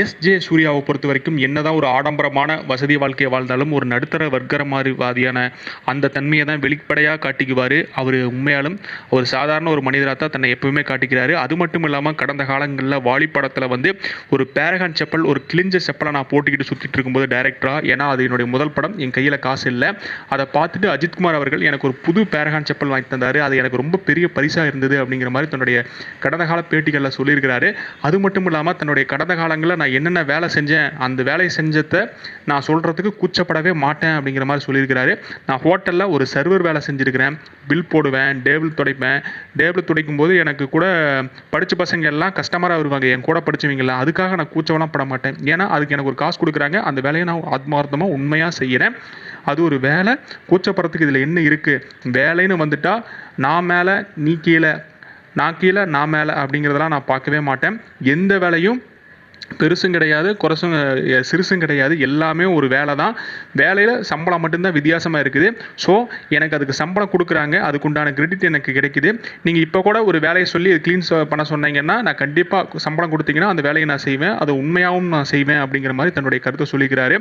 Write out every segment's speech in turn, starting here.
S. J. சூர்யாவை பொறுத்த வரைக்கும் என்னதான் ஒரு ஆடம்பரமான வசதி வாழ்க்கையை வாழ்ந்தாலும் ஒரு நடுத்தர வர்க்கரமாதிரிவாதியான அந்த தன்மையை தான் வெளிப்படையாக காட்டிக்குவார். அவர் உண்மையாலும் ஒரு சாதாரண ஒரு மனிதராக தான் தன்னை எப்பவுமே காட்டிக்கிறாரு. அது மட்டும் இல்லாமல் கடந்த காலங்களில் வாலி படத்தில் வந்து ஒரு பேரகான் செப்பல் ஒரு கிழிஞ்ச செப்பலை நான் போட்டுக்கிட்டு சுற்றிட்டு இருக்கும்போது டைரக்டராக ஏன்னா அது என்னுடைய முதல் படம் என் கையில் காசு இல்லை. அதை பார்த்துட்டு அஜித்குமார் அவர்கள் எனக்கு ஒரு புது பேரகான் செப்பல் வாங்கி தந்தார். அது எனக்கு ரொம்ப பெரிய பரிசாக இருந்தது அப்படிங்கிற மாதிரி தன்னுடைய கடந்த கால பேட்டிகளில் சொல்லியிருக்கிறாரு. அது மட்டும் இல்லாமல் தன்னுடைய கடந்த காலங்களில் நான் என்னென்ன வேலை செஞ்சேன் அந்த வேலையை செஞ்சதை நான் சொல்கிறதுக்கு கூச்சப்படவே மாட்டேன் அப்படிங்கிற மாதிரி சொல்லியிருக்கிறாரு. நான் ஹோட்டலில் ஒரு சர்வர் வேலை செஞ்சுருக்கிறேன். பில் போடுவேன் டேபிள் துடைப்பேன். டேபிள் துடைக்கும் போது எனக்கு கூட படித்த பசங்க எல்லாம் கஸ்டமராக வருவாங்க. என் கூட படித்தவங்களாம் அதுக்காக நான் கூச்சவெல்லாம் பட மாட்டேன். ஏன்னா அதுக்கு எனக்கு ஒரு காசு கொடுக்குறாங்க. அந்த வேலையை நான் ஆத்மார்த்தமாக உண்மையாக செய்கிறேன் அது ஒரு வேலை. கூச்சப்படுறதுக்கு இதில் என்ன இருக்குது வேலைன்னு வந்துட்டால் நான் மேலே நீ கீழே. நான் கீழே நான் மேலே அப்படிங்கிறதெல்லாம் நான் பார்க்கவே மாட்டேன். எந்த வேலையும் பெருசும் கிடையாது குறைசும் சிறுசும் கிடையாது. எல்லாமே ஒரு வேலை தான். வேலையில் சம்பளம் மட்டும்தான் வித்தியாசமாக இருக்குது. ஸோ எனக்கு அதுக்கு சம்பளம் கொடுக்குறாங்க. அதுக்குண்டான கிரெடிட் எனக்கு கிடைக்குது. நீங்கள் இப்போ கூட ஒரு வேலையை சொல்லி க்ளீன் பண்ண சொன்னீங்கன்னா நான் கண்டிப்பாக சம்பளம் கொடுத்தீங்கன்னா அந்த வேலையை நான் செய்வேன். அது உண்மையாகவும் நான் செய்வேன் அப்படிங்கிற மாதிரி தன்னுடைய கருத்தை சொல்லிக்கிறாரு.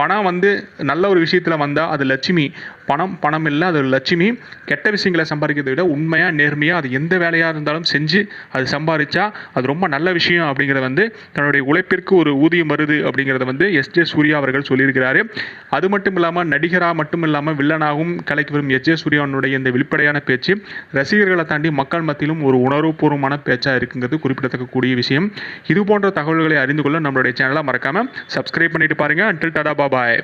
பணம் வந்து நல்ல ஒரு விஷயத்தில் வந்தால் அது லட்சுமி. பணம் பணம் இல்லை அது லட்சுமி. கெட்ட விஷயங்களை சம்பாதிக்கிறதை விட உண்மையாக நேர்மையாக அது எந்த வேலையாக இருந்தாலும் செஞ்சு அது சம்பாதிச்சா அது ரொம்ப நல்ல விஷயம் அப்படிங்கிறத வந்து தன்னுடைய உழைப்பிற்கு ஒரு ஊதியம் வருது அப்படிங்கிறத வந்து எஸ் ஜே சூர்யா அவர்கள் சொல்லியிருக்கிறாரு. அது மட்டும் இல்லாமல் நடிகராக மட்டும் இல்லாமல் வில்லனாகவும் கலைக்கு வரும் எஸ் ஜே சூர்யாவுடைய இந்த வெளிப்படையான பேச்சு ரசிகர்களை தாண்டி மக்கள் மத்தியிலும் ஒரு உணர்வுபூர்வமான பேச்சாக இருக்குங்கிறது குறிப்பிடத்தக்கக்கூடிய விஷயம். இது போன்ற தகவல்களை அறிந்து கொள்ள நம்மளுடைய சேனலை மறக்காமல் சப்ஸ்கிரைப் பண்ணிட்டு பாருங்கள் அன்டில் டாடா பாபாய்